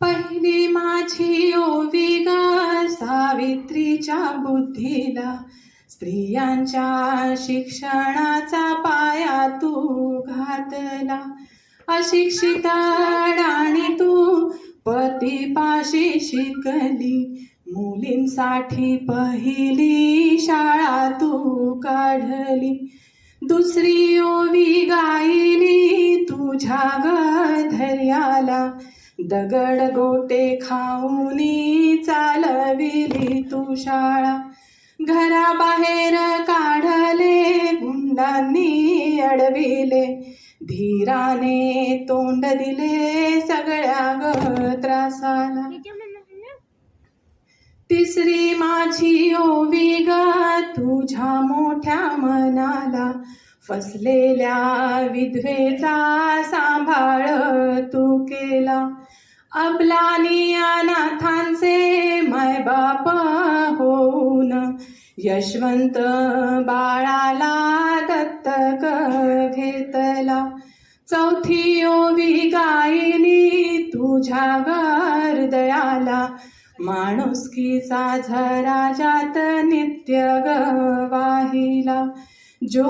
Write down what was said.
पहिली माझी ओवी ग सावित्रीच्या बुद्धीला स्त्रियांच्या शिक्षणाचा पाया तू घातला. अशिक्षिता आणि तू पतीपाशी शिकली मुलींसाठी पहिली शाळा तू काढली. दुसरी ओवी गायली तुझ्या गधर्याला दगड गोटे खाऊनी चालविली तू शाळा. घराबाहेर काढले गुंडांनी अडविले. धीराने तोंड दिले सगळ्या ग त्रासाला तिसरी माझी ओवी ग तुझ्या मोठ्या मनाला. फसलेल्या विधवेचा सांभाळ तू केला. अबलानी अनाथांचे मायबाप होऊन यशवंत बाळाला दत्तक घेतला. चौथी ओवी गायिनी तुझ्या गर्दयाला माणुसकीचा झरा जात नित्य ग वाहिला जो